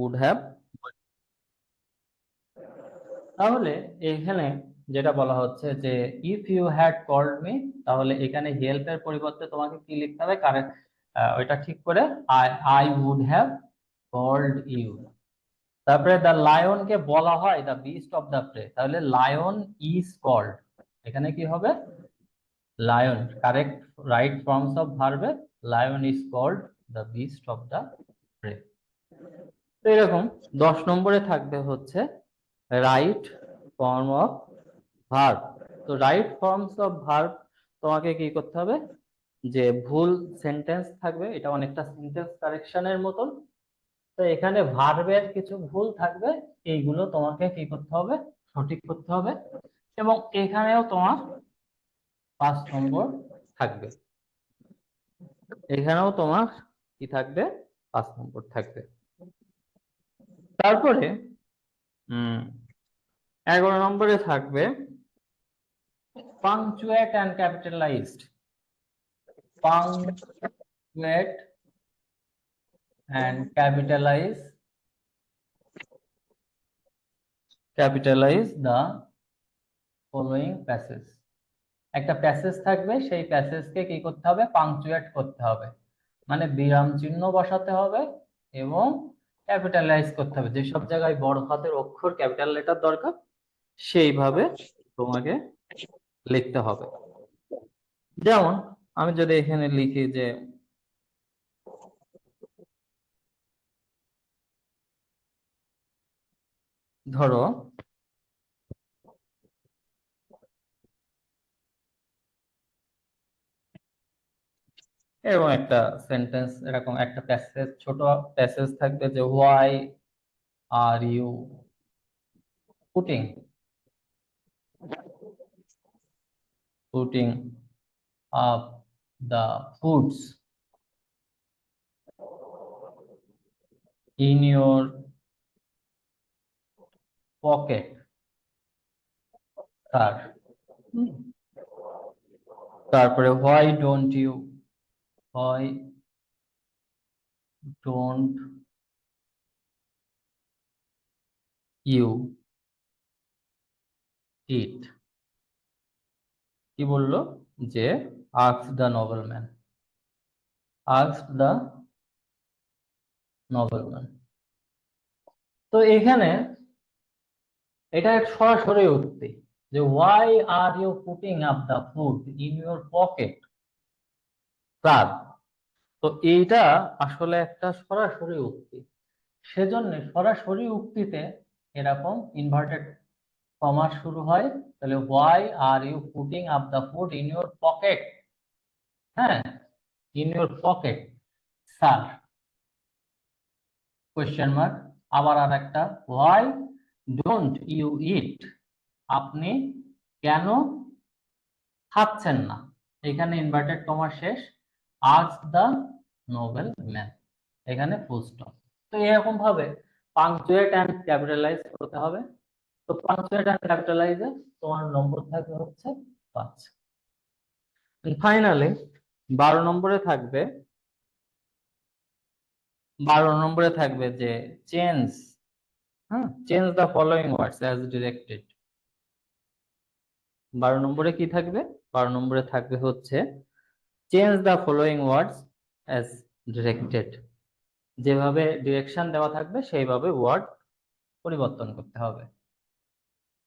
Would have তাহলে এখানে যেটা বলা হচ্ছে যে if you had called me তাহলে এখানে হেল্পের পরিবর্তে তোমাকে কি লিখতে হবে? কারেক্ট ওইটা ঠিক করে I I would have called you তারপরে দ্য লায়নকে বলা হয় the beast of the prey তাহলে লায়ন ইজ কল্ড এখানে কি হবে? Lion correct right forms of ভার্বে lion is called the beast of the prey তো এরকম দশ নম্বরে থাকবে হচ্ছে রাইট ফর্ম অফ ভার্ব তো রাইট ফর্মস অফ ভার্ব তোমাকে কি করতে হবে? যে ভুল সেন্টেন্স থাকবে, এটা অনেকটা সেন্টেন্স কারেকশনের মতন। তো এখানে ভার্বের কিছু ভুল থাকবে, এইগুলো তোমাকে কি করতে হবে? সঠিক করতে হবে। এবং এখানেও তোমার পাঁচ নম্বর থাকবে। এখানেও তোমার কি থাকবে? পাঁচ নম্বর থাকবে। তারপরে এগারো নম্বরে থাকবে punctuate and capitalised punctuate and capitalize capitalize the following passage একটা প্যাসেজ থাকবে সেই প্যাসেজকে কি করতে হবে? পাংচুয়েট করতে হবে। মানে বিরাম চিহ্ন বসাতে হবে এবং ক্যাপিটালাইজ করতে হবে। যে সব জায়গায় বড় হাতের অক্ষর ক্যাপিটাল লেটার দরকার, সেইভাবে তোমাকে লিখতে হবে। যেমন আমি যদি এখানে লিখি যে ধরো এরকম একটা সেন্টেন্স এরকম একটা প্যাসেজ ছোট প্যাসেজ থাকবে যে why are you putting putting up the foods in your pocket sir তারপরে why don't you why don't you eat কি বলল যে asked the nobleman asked the nobleman তো এখানে এটা এক সরাসরি উক্তি যে why are you putting up the food in your pocket sir তো এইটা আসলে একটা সরাসরি উক্তি। সেজন্য সরাসরি উক্তিতে এরকম ইনভার্টেড কমা শুরু হয়, তাহলে why are you putting up the food in your pocket হ্যাঁ in your pocket sir question mark আবার আর একটা হোয়াই ডোন্ট ইউ ইট আপনি কেন খাচ্ছেন না? এখানে ইনভার্টেড কমা শেষ। আজ দ্য নোবেল ম্যান এখানে ফুল স্টপ তো এরকম ভাবে পাংচুয়েট অ্যান্ড ক্যাপিটালাইজ করতে হবে। তো পাংচুয়েট অ্যান্ড ক্যাপিটালাইজে তোমার নম্বর থাকবে হচ্ছে পাঁচ। ফাইনালি বারো নম্বরে থাকবে, বারো নম্বরে থাকবে যে চেঞ্জ হ্যাঁ change the following words as directed বারো নম্বরে কি থাকবে? বারো নম্বরে থাকবে হচ্ছে change the following words as directed যেভাবে ডিরেকশন দেওয়া থাকবে, সেইভাবে ওয়ার্ড পরিবর্তন করতে হবে।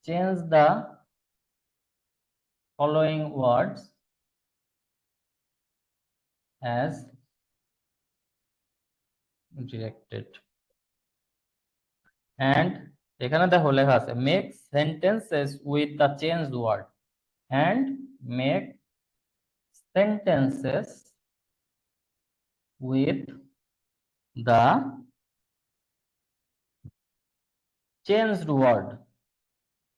Change the following words as directed and এখানে দেখো লেখা আছে make sentences with the change word and make sentences with the changed word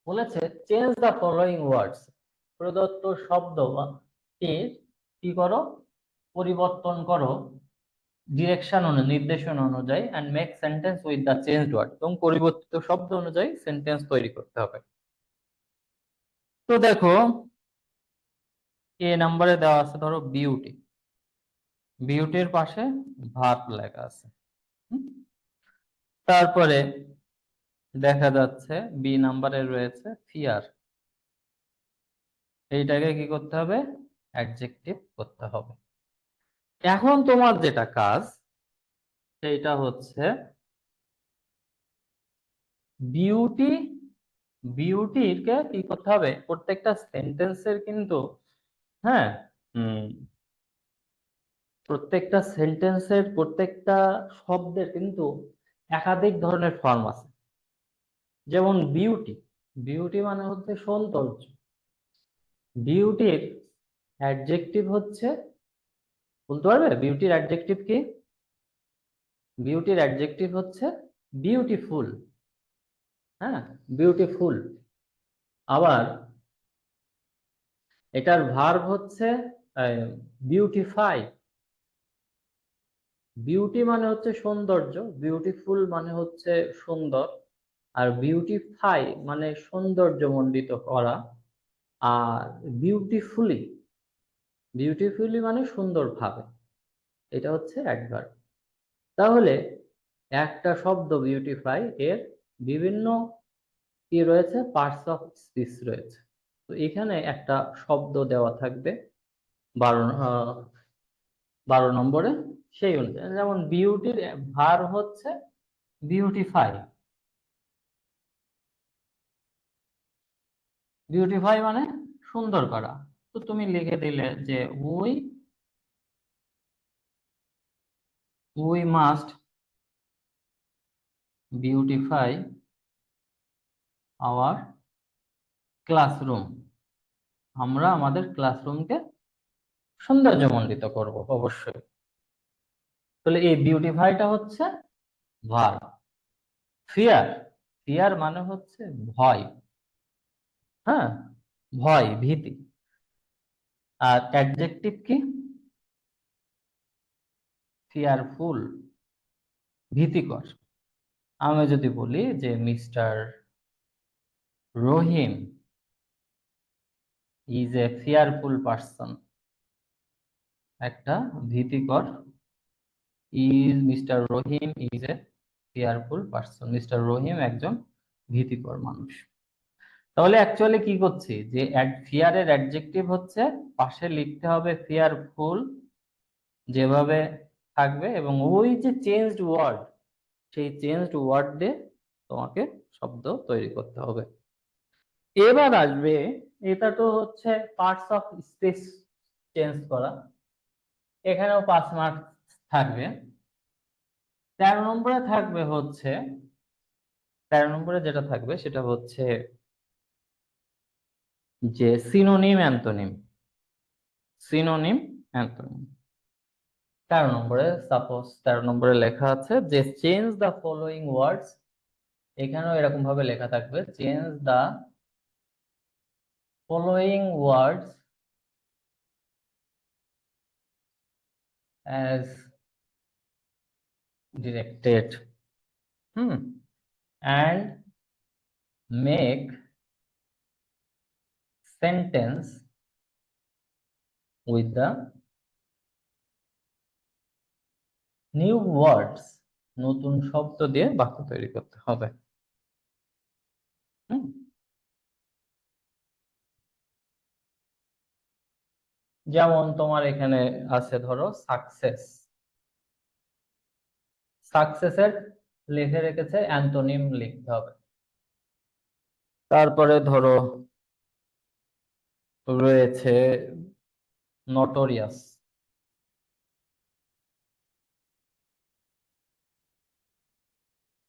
বলেছে চেঞ্জ দ্য ফলোয়িং ওয়ার্ডস প্রদত্ত শব্দ কি করো? পরিবর্তন করো। ডিরেকশন অনু, নির্দেশন অনুযায়ী and make sentence with the change word এবং পরিবর্তিত শব্দ অনুযায়ী সেন্টেন্স তৈরি করতে হবে। তো দেখো এ নাম্বারে দেওয়া আছে, ধরো বিউটি বিউটির পাশে ভাত লেখা আছে। তারপরে দেখা যাচ্ছে বি নাম্বারে রয়েছে ফিয়ার এইটাকে কি করতে হবে? অ্যাডজেক্টিভ করতে হবে। এখন তোমার যেটা কাজ, সেইটা হচ্ছে বিউটি বিউটিকে কি করতে হবে? প্রত্যেকটা সেন্টেন্সের কিন্তু হ্যাঁ? প্রত্যেকটা সেন্টেন্সের প্রত্যেকটা শব্দের কিন্তু একাধিক ধরনের ফর্ম আছে। যেমন বিউটি বিউটি মানে হচ্ছে সৌন্দর্য। বিউটির অ্যাডজেক্টিভ হচ্ছে, বলতে পারবে? বিউটির অ্যাডজেক্টিভ কি? বিউটির অ্যাডজেক্টিভ হচ্ছে বিউটিফুল হ্যাঁ বিউটিফুল আবার এটার ভার্ব হচ্ছে বিউটিফাই বিউটি মানে হচ্ছে সৌন্দর্য বিউটিফুল মানে হচ্ছে সুন্দর, আর বিউটিফাই মানে সৌন্দর্য সৌন্দর্যমণ্ডিত করা, আর বিউটিফুলি বিউটিফুলি মানে সুন্দরভাবে, এটা হচ্ছে অ্যাডভার্ব তাহলে একটা শব্দ বিউটিফাই এর বিভিন্ন কি রয়েছে? পার্টস অফ স্পিচ রয়েছে। তো এখানে একটা শব্দ দেওয়া থাকবে, বারো বারো নম্বরে। সেই অনুযায়ী। যেমন বিউটির ভার হচ্ছে বিউটিফাই বিউটিফাই মানে সুন্দর করা। তো তুমি লিখে দিলে যে we we must beautify our classroom আমরা আমাদের ক্লাসরুমকে সৌন্দর্যমণ্ডিত করব, অবশ্যই। তাহলে এই বিউটিফাইটা হচ্ছে ভার ফিয়ার ফিয়ার মানে হচ্ছে ভয়। হ্যাঁ? ভয়, ভীতি। আর অ্যাডজেক্টিভ কি? ফিয়ারফুল ভীতিকর। আমি যদি বলি যে mister Rahim is a fearful person একটা ভীতিকর is mister Rahim is a fearful person mister Rahim একজন ভীতিকর মানুষ। তাহলে অ্যাকচুয়ালি কি করছি? যে ফিয়ারের অ্যাডজেক্টিভ হচ্ছে, পাশে লিখতে হবে ফিয়ারফুল যেভাবে থাকবে এবং ওই যে চেঞ্জড ওয়ার্ড সেই চেঞ্জড ওয়ার্ড দিয়ে তোমাকে শব্দ তৈরি করতে হবে। এবার আসবে, এটা তো হচ্ছে পার্টস অফ স্পেস চেঞ্জ করা। এখানেও পাঁচ মার্ক থাকবে। তেরো নম্বরে থাকবে হচ্ছে, তেরো নম্বরে যেটা থাকবে সেটা হচ্ছে যে সিনোনিম অ্যান্টোনিম সিনোনিম অ্যান্টোনিম তেরো নম্বরে সাপোজ তেরো নম্বরে লেখা আছে যে চেঞ্জ দ্য ফলোয়িং ওয়ার্ডস এখানেও এরকম ভাবে লেখা থাকবে change the following words as directed hmm and make sentence with the new words নতুন শব্দ দিয়ে বাক্য তৈরি করতে হবে যেমন তোমার এখানে আছে ধরো সাকসেস সাকসেসের লিখে রেখেছে অ্যান্টোনিম লিখতে হবে। তারপরে ধরো রয়েছে নটোরিয়াস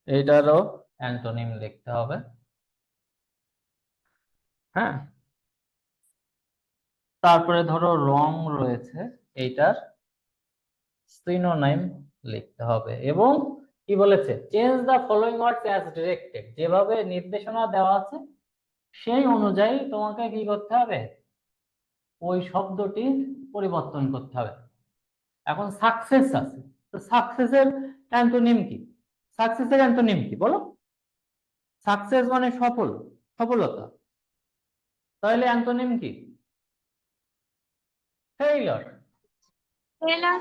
এটারও অ্যান্টোনিম লিখতে হবে। হ্যাঁ। তারপরে ধরো রং রয়েছে এইটার সিনোনাইম লিখতে হবে। এবং কি বলেছে? Change the following words as directed যেভাবে নির্দেশনা দেওয়া আছে সেই অনুযায়ী তোমাকে কি করতে হবে? ওই শব্দটি পরিবর্তন করতে হবে। এখন সাকসেস আছে। তো সাকসেসের অ্যান্টোনিম কি? সাকসেসের অ্যান্টোনিম কি? বলো। সাকসেস মানে সফল সফলতা। তাহলে অ্যান্টোনিম কি? ফেইলার Taylor,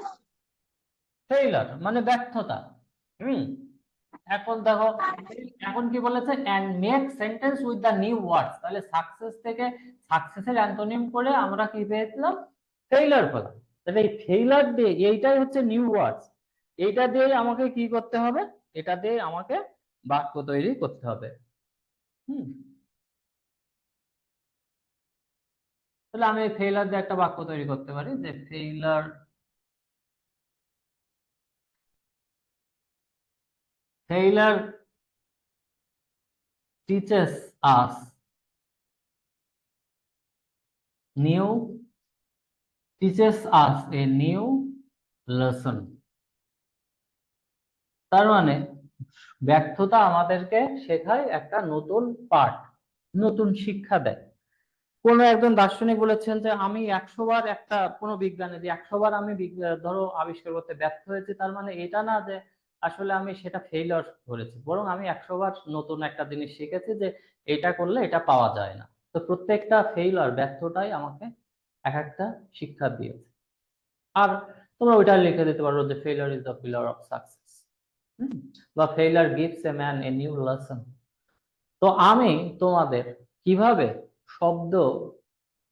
ফেইলার মানে ব্যর্থতা। হুম? এখন দেখো, এখন কি বলেছে? And make sentence with the new words তাহলে সাকসেস থেকে সাকসেসের অ্যান্টোনিম করে আমরা কি পেয়েছিলাম? ফেইলার পেলাম। তাহলে এই ফেইলার দিয়ে, এইটাই হচ্ছে নিউ ওয়ার্ডস এইটা দিয়ে আমাকে কি করতে হবে? এটা দিয়ে আমাকে বাক্য তৈরি করতে হবে। হুম? তাহলে আমি ফেইলার দিয়ে একটা বাক্য তৈরি করতে পারি যে failure Taylor teaches us. New teaches us a new lesson. তার মানে ব্যর্থতা আমাদেরকে শেখায় একটা নতুন পাঠ, নতুন শিক্ষা দেয়। কোন একজন দার্শনিক বলেছেন যে, আমি একশো বার একটা কোনো বিজ্ঞানে, যে একশো বার আমি ধরো আবিষ্কার করতে ব্যর্থ হয়েছি, তার মানে এটা না যে আসলে আমি সেটা ফেইলিওর করেছি বরং আমি একশো বার নতুন একটা জিনিস শিখেছি যে এটা করলে এটা পাওয়া যায় না। তো প্রত্যেকটা ফেইলর ব্যর্থটাই আমাকে এক একটা শিক্ষা দিয়েছে। আর তোমরা ওইটা লিখে দিতে পারো যে failure is the pillar of success বা failure gives a man a new lesson তো আমি তোমাদের কীভাবে শব্দ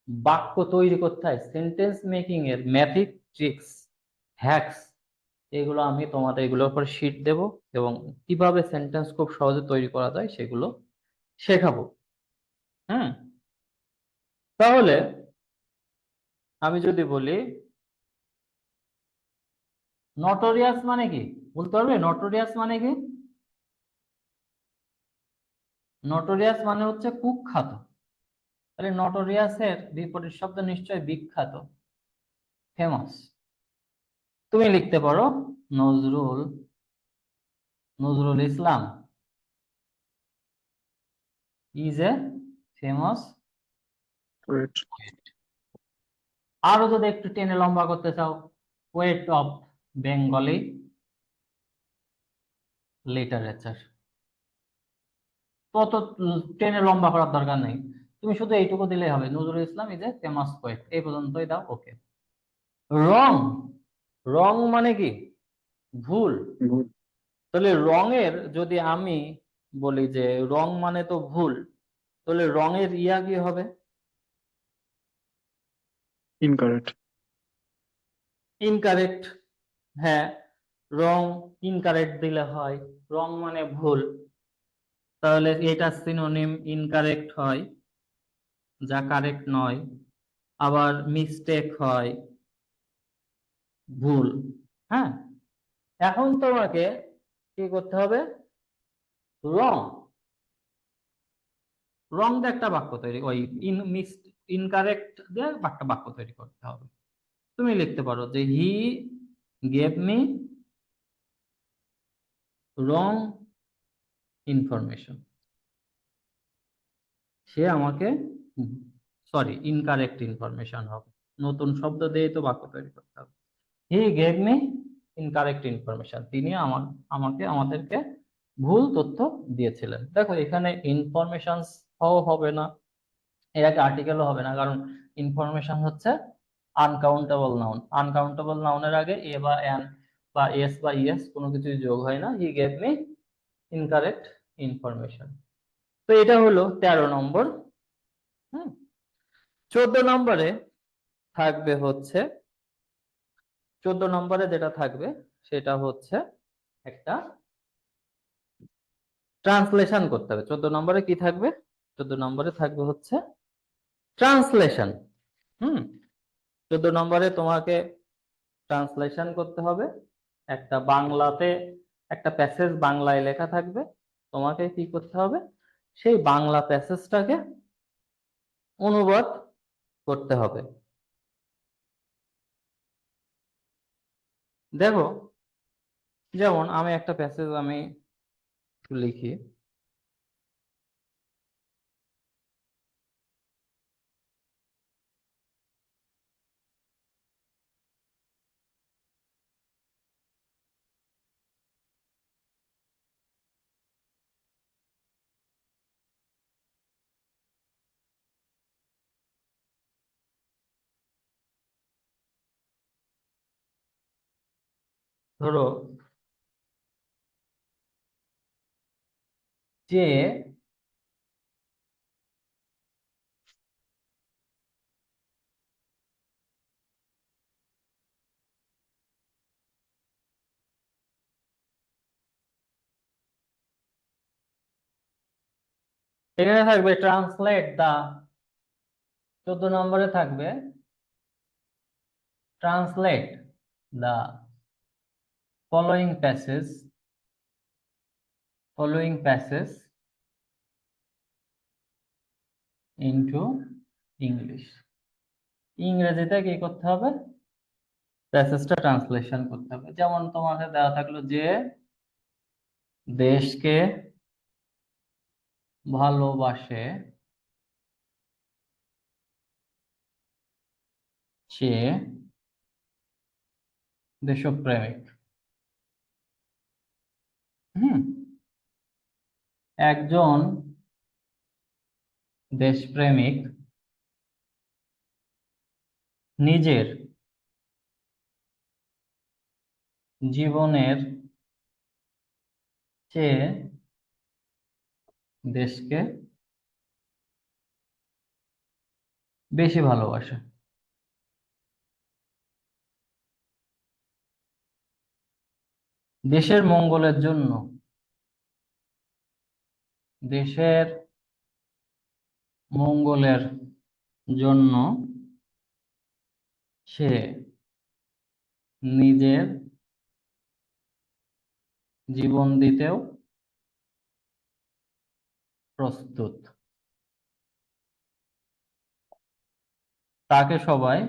বাক্য তৈরি করতে হয় সেন্টেন্স মেকিং এর ম্যাথিক ট্রিক্স হ্যাকস এগুলো আমি তোমাদের এগুলোর উপর শিট দেব এবং কীভাবে সেন্টেন্স খুব সহজে তৈরি করা যায় সেগুলো শেখাবো। হ্যাঁ? তাহলে আমি যদি বলি নটোরিয়াস মানে কি? বলতে পারবে? নটোরিয়াস মানে কি? নটোরিয়াস মানে হচ্ছে কুখ্যাত। তাহলে নটোরিয়াসের বিপরীত শব্দ নিশ্চয় বিখ্যাত ফেমাস তুমি লিখতে পারো Nazrul Nazrul Islam. Is a famous. আরও যদি একটু টেনে লম্বা করতে চাও পোয়েট অফ বেঙ্গলি লিটারেচার তত টেনে লম্বা করার দরকার নেই। তুমি শুধু এইটুকু দিলেই হবে। Nazrul Islam is a famous poet এই পর্যন্তই দাও। ওকে রং রং মানে কি? ভুল। তাহলে রঙের যদি আমি বলি যে রং মানে তো ভুল তাহলে রঙের ইয়া কি হবে? Incorrect. ইনকারেক্ট হ্যাঁ রং ইনকারেক্ট দিলে হয়। রং মানে ভুল। তাহলে এটা সিনোনিম ইনকারেক্ট হয় যা কারেক্ট নয়। আবার মিস্টেক হয়। ভুল। হ্যাঁ? এখন তোমাকে কি করতে হবে? রং। রং দিয়ে একটা বাক্য তৈরি, ওই ইন, মিস ইনকারেক্ট দিয়ে একটা বাক্য তৈরি করতে হবে। তুমি লিখতে পারো যে he gave me wrong information সে আমাকে সরি ইনকারেক্ট ইনফরমেশন হবে। নতুন শব্দ দিয়ে তো বাক্য তৈরি করতে হবে। He gave me incorrect information তিনি আমার, আমাকে, আমাদেরকে ভুল তথ্য দিয়েছিলেন। দেখো, এখানে ইনফরমেশন হবে না, এর আগে আর্টিকেলও হবে না, কারণ ইনফরমেশন হচ্ছে আনকাউন্টেবল নাউন আনকাউন্টেবল নাউনের আগে এ বা এন বা এস বা ইএস কোনো কিছুই যোগ হয় না। He gave me incorrect information তো এটা হলো তেরো নম্বর, হুম। চোদ্দ নম্বরে থাকবে হচ্ছে চোদ্দ নম্বরে যেটা থাকবে, সেটা হচ্ছে একটা ট্রান্সলেশন করতে হবে। চোদ্দ নম্বরে কি থাকবে? চোদ্দ নম্বরে থাকবে হচ্ছে ট্রান্সলেশন। হুম? চোদ্দ নম্বরে তোমাকে ট্রান্সলেশন করতে হবে। একটা বাংলাতে, একটা প্যাসেজ বাংলায় লেখা থাকবে। তোমাকে কি করতে হবে? সেই বাংলা প্যাসেজটাকে অনুবাদ করতে হবে। দেখো যেমন আমি একটা প্যাসেজ আমি লিখি। ধরো যে এখানে থাকবে ট্রান্সলেট দা চোদ্দ নম্বরে থাকবে translate the following passage following passage into English ইংরেজিতে কি করতে হবে? প্যাসেজটা ট্রান্সলেশন করতে হবে। যেমন তোমাকে দেওয়া থাকল যে, দেশকে ভালোবাসে সে দেশপ্রেমিক। হুম। একজন দেশপ্রেমিক নিজের জীবনের চেয়ে দেশকে বেশি ভালোবাসে। দেশের মঙ্গলের জন্য। দেশের মঙ্গলের জন্য সে নিজের জীবন দিতেও প্রস্তুত। তাকে সবাই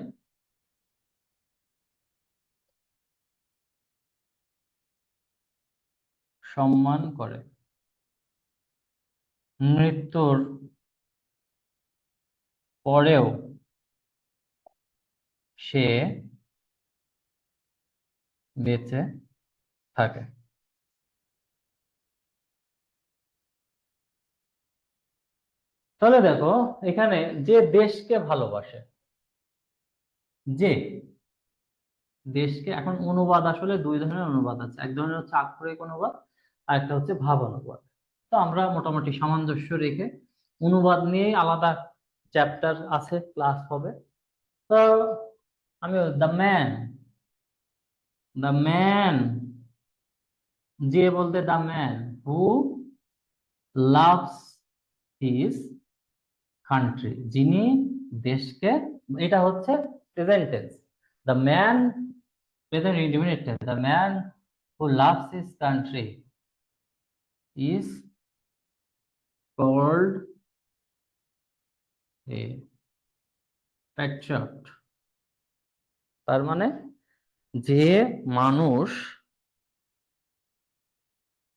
সম্মান করে। মৃত্যুর পরেও সে বেঁচে থাকে। তাহলে দেখো, এখানে যে দেশকে ভালোবাসে, যে দেশকে, এখন অনুবাদ আসলে দুই ধরনের অনুবাদ আছে। এক ধরনের হচ্ছে আক্ষরিক অনুবাদ আর একটা হচ্ছে ভাব অনুবাদ। তো আমরা মোটামুটি সামঞ্জস্য রেখে অনুবাদ নিয়ে আলাদা চ্যাপ্টার আছে ক্লাস হবে। তো আমি দ্য ম্যান দ্য ম্যান যে বলতে the man who loves his country যিনি দেশকে, এটা হচ্ছে present tense the man present independent tense the man who loves his country is called a patriot তার মানে যে মানুষ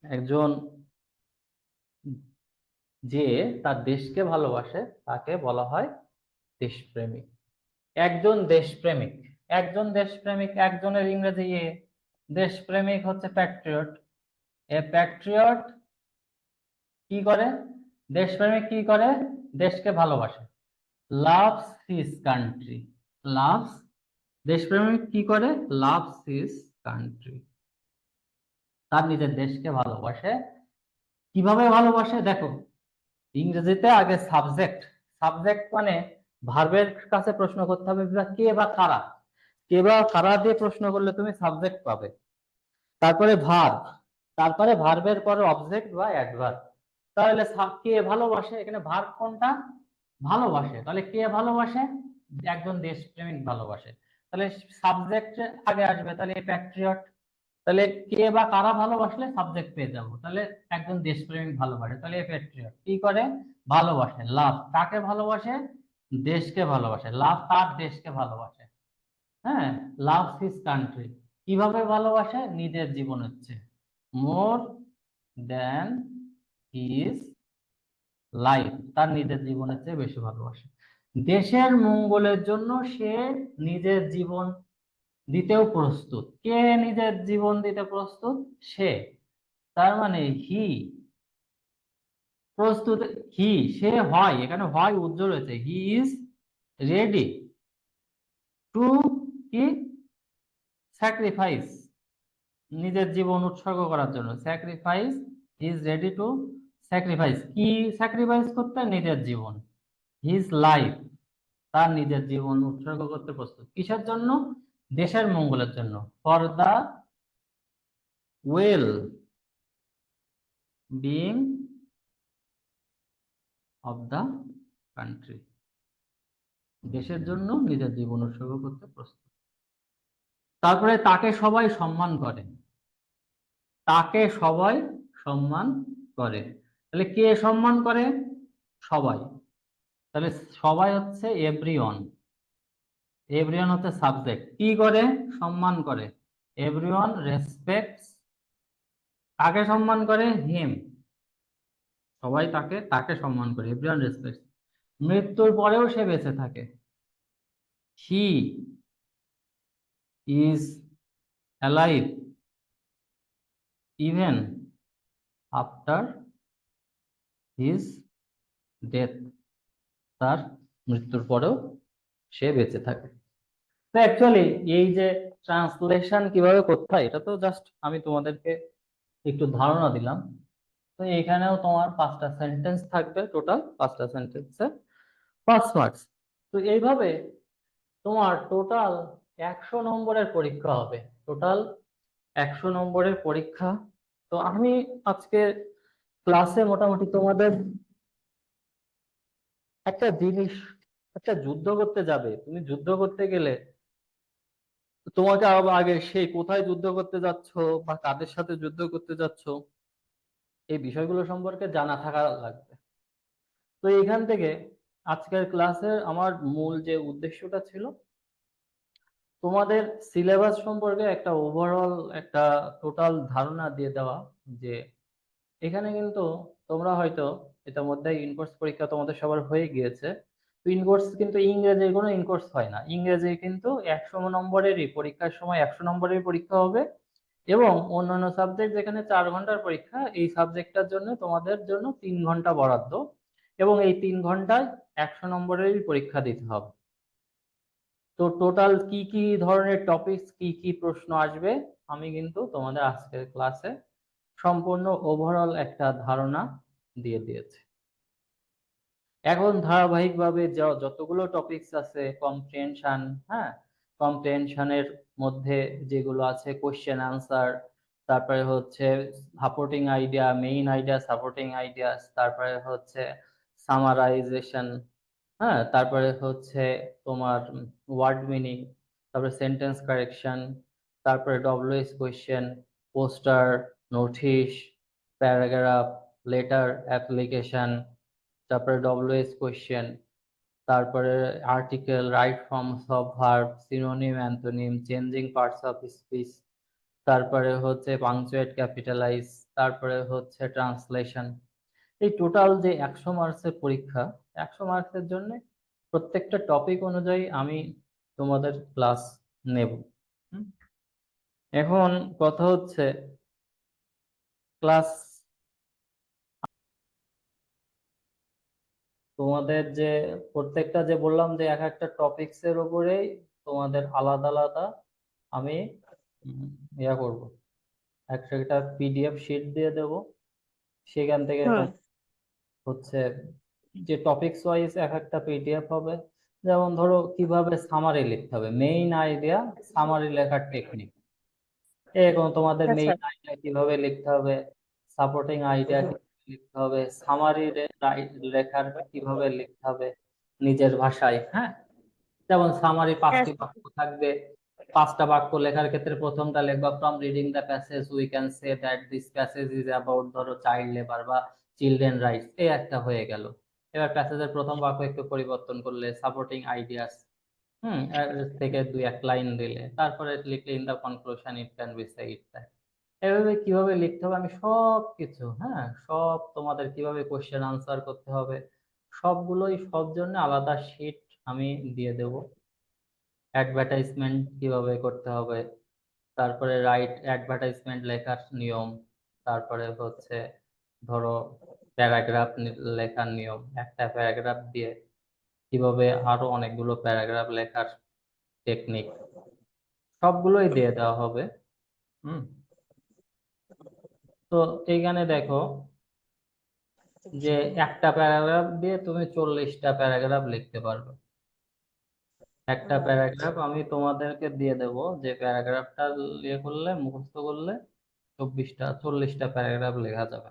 একজন যে তার দেশকে ভালোবাসে, তাকে বলা হয় দেশপ্রেমিক। একজন দেশপ্রেমিক একজন দেশপ্রেমিক, একজনের ইংরেজি এ দেশপ্রেমিক হচ্ছে প্যাট্রিয়ট এ প্যাট্রিয়ট করে? দেশপ্রেমিক কি করে? দেশকে ভালোবাসে। লাভস হিজ কান্ট্রি লাভস দেশপ্রেমিক কি করে? লাভস হিজ কান্ট্রি তার নিজের দেশকে ভালোবাসে। কীভাবে ভালোবাসে? দেখো, ইংরেজিতে আগে সাবজেক্ট সাবজেক্ট মানে ভার্বের কাছে প্রশ্ন করতে হবে কে বা কারা। কে বা কারা দিয়ে প্রশ্ন করলে তুমি সাবজেক্ট পাবে। তারপরে ভার্ব তারপরে ভার্বের পরে অবজেক্ট বা অ্যাডভার্ব তাহলে কে ভালোবাসে? এখানে ভার্ব কোনটা? ভালোবাসে। তাহলে কে ভালোবাসে? একজন দেশপ্রেমিক ভালোবাসে। তাহলে সাবজেক্ট আগে আসবে। তাহলে প্যাট্রিয়ট তাহলে কে বা কারা ভালোবাসলে সাবজেক্ট পেয়ে যাব। তাহলে একজন দেশপ্রেমিক ভালোবাসে। তাহলে প্যাট্রিয়ট কি করে? ভালোবাসে। লাভ কাকে ভালোবাসে? দেশকে ভালোবাসে। লাভ তার দেশকে ভালোবাসে? হ্যাঁ লাভ হিজ কান্ট্রি কীভাবে ভালোবাসে? নিজের জীবন হচ্ছে মোর দেন হিজ লাইফ তার নিজের জীবনের চেয়ে বেশি ভালোবাসে। দেশের মঙ্গলের জন্য সে নিজের জীবন দিতেও প্রস্তুত। কে নিজের জীবন দিতে প্রস্তুত? সে। তার মানে হি প্রস্তুত হি সে হয়। এখানে হয় উজ্জ্বল হয়েছে। হি ইজ রেডি টু কি? স্যাক্রিফাইস নিজের জীবন উৎসর্গ করার জন্য। Sacrifice is ready to sacrifice কি স্যাক্রিফাইস করতে? নিজের জীবন। হিজ লাইফ তার নিজের জীবন উৎসর্গ করতে প্রস্তুত। কিসের জন্য? দেশের মঙ্গলের জন্য। For the well being of the country দেশের জন্য নিজের জীবন উৎসর্গ করতে প্রস্তুত। তারপরে তাকে সবাই সম্মান করে। তাকে সবাই সম্মান করে। তাহলে কে সম্মান করে? সবাই। তাহলে সবাই হচ্ছে এভরিওয়ান এভরিওয়ান হচ্ছে সাবজেক্ট কি করে? সম্মান করে। এভরিওয়ান রেসপেক্টস কাকে সম্মান করে? হিম সবাই তাকে তাকে সম্মান করে। এভরিওয়ান রেসপেক্টস মৃত্যুর পরেও সে বেঁচে থাকে। He is alive even after his death তার মৃত্যুর পরেও সে বেঁচে থাকে তো অ্যাকচুয়ালি এই যে ট্রান্সলেশন কীভাবে করতে হয়, এটা তো জাস্ট আমি তোমাদেরকে একটু ধারণা দিলাম। তো এখানেও তোমার পাঁচটা সেন্টেন্স থাকবে টোটাল পাঁচটা সেন্টেন্সে পাঁচ মার্কস তো এইভাবে তোমার টোটাল একশো নম্বরের পরীক্ষা হবে। টোটাল একশো নম্বরের পরীক্ষা। তো আমি আজকে ক্লাসে মোটামুটি তোমাদের একটা জিনিস, একটা যুদ্ধ করতে যাবে। তুমি যুদ্ধ করতে গেলে তোমাকে আগে সেই কোথায় যুদ্ধ করতে যাচ্ছ বা কাদের সাথে যুদ্ধ করতে যাচ্ছ, এই বিষয়গুলো সম্পর্কে জানা থাকা লাগবে। তো এখান থেকে আজকের ক্লাসের আমার মূল যে উদ্দেশ্যটা ছিল, তোমাদের সিলেবাস সম্পর্কে একটা ওভারঅল একটা টোটাল ধারণা দিয়ে দেওয়া যে এখানে কিন্তু তোমরা হয়তো ইতিমধ্যে ইনকোর্স পরীক্ষা তোমাদের সবার হয়ে গিয়েছে। তো ইনকোর্স কিন্তু ইংরেজির কোনো ইনকোর্স হয় না। ইংরেজি কিন্তু একশো নম্বরেরই, পরীক্ষার সময় একশো নম্বরের পরীক্ষা হবে এবং অন্যান্য সাবজেক্ট যেখানে চার ঘণ্টার পরীক্ষা, এই সাবজেক্টটার জন্য তোমাদের জন্য তিন ঘণ্টা বরাদ্দ এবং এই তিন ঘন্টায় একশো নম্বরেরই পরীক্ষা দিতে হবে। তো টোটাল কি কি ধরনের টপিকস কি কি প্রশ্ন আসবে, আমি কিন্তু তোমাদের আজকের ক্লাসে সম্পূর্ণ ওভারঅল একটা ধারণা দিয়ে দিয়েছে। এখন ধারাবাহিকভাবে যতগুলো টপিকস আছে কম্প্রিহেনশন হ্যাঁ? কম্প্রিহেনশনের মধ্যে যেগুলো আছে কোশ্চেন আনসার তারপরে হচ্ছে supporting idea main idea supporting ideas তারপরে হচ্ছে সামারাইজেশন হ্যাঁ? তারপরে হচ্ছে তোমার ওয়ার্ড মিনিং তারপরে সেন্টেন্স কারেকশন তারপরে WS question poster notice paragraph letter application তারপরে ডব্লিউএস কোয়েশ্চেন তারপরে article right forms of verb synonym antonym changing parts of speech তারপরে হচ্ছে পাংচুয়েট ক্যাপিটালাইজ তারপরে হচ্ছে ট্রান্সলেশন এই টোটাল যে একশো মার্কসের পরীক্ষা, একশো মার্কসের জন্য প্রত্যেকটা টপিক অনুযায়ী আমি তোমাদের ক্লাস নেব? এখন কথা হচ্ছে ক্লাস তোমাদের যে প্রত্যেকটা যে বললাম যে এক একটা টপিকস এর উপরেই তোমাদের আলাদা আলাদা আমি ইয়া করব। একটা পিডিএফ শিট দিয়ে দেব। সেখান থেকে হ্যাঁ। হচ্ছে যে টপিকস ওয়াইজ এক একটা পিডিএফ হবে। যেমন ধরো কীভাবে সামারি লিখতে হবে। মেইন আইডিয়া সামারি লেখার টেকনিক এরকম তোমাদের আচ্ছা। মেইন আইডিয়া কীভাবে লিখতে হবে। সাপোর্টিং আইডিয়া লিখতে হবে সামারি লেখার কীভাবে লিখতে হবে নিজের ভাষায় হ্যাঁ? যেমন সামারি পাঁচটি বাক্য থাকবে পাঁচটা বাক্য লেখার ক্ষেত্রে প্রথমটা লিখবা from reading the passage we can say that this passage is about ধরো চাইল্ড লেবার বা চিলড্রেন রাইটস এই একটা হয়ে গেল। এবার প্যাসেজের প্রথম বাক্য একটু পরিবর্তন করলে সাপোর্টিং আইডিয়াস হুম এর থেকে দুই এক লাইন দিলে তারপরে লিখলে in the conclusion it can be said that এভাবে কীভাবে লিখতে হবে? আমি সব কিছু হ্যাঁ? সব তোমাদের কীভাবে কোশ্চেন আনসার করতে হবে? সবগুলোই সব জন্য আলাদা শিট আমি দিয়ে দেব। অ্যাডভার্টাইজমেন্ট কীভাবে করতে হবে? তারপরে রাইট অ্যাডভার্টাইজমেন্ট লেখার নিয়ম, তারপরে হচ্ছে ধরো প্যারাগ্রাফ লেখার নিয়ম। একটা প্যারাগ্রাফ দিয়ে কীভাবে আরও অনেকগুলো প্যারাগ্রাফ লেখার টেকনিক সবগুলোই দিয়ে দেওয়া হবে। হুম? তো এইখানে দেখো যে একটা প্যারাগ্রাফ দিয়ে তুমি চল্লিশটা প্যারাগ্রাফ লিখতে পারবে। একটা প্যারাগ্রাফ আমি তোমাদেরকে দিয়ে দেব যে প্যারাগ্রাফটা ইয়ে করলে মুখস্থ করলে চব্বিশটা চল্লিশটা প্যারাগ্রাফ লেখা যাবে।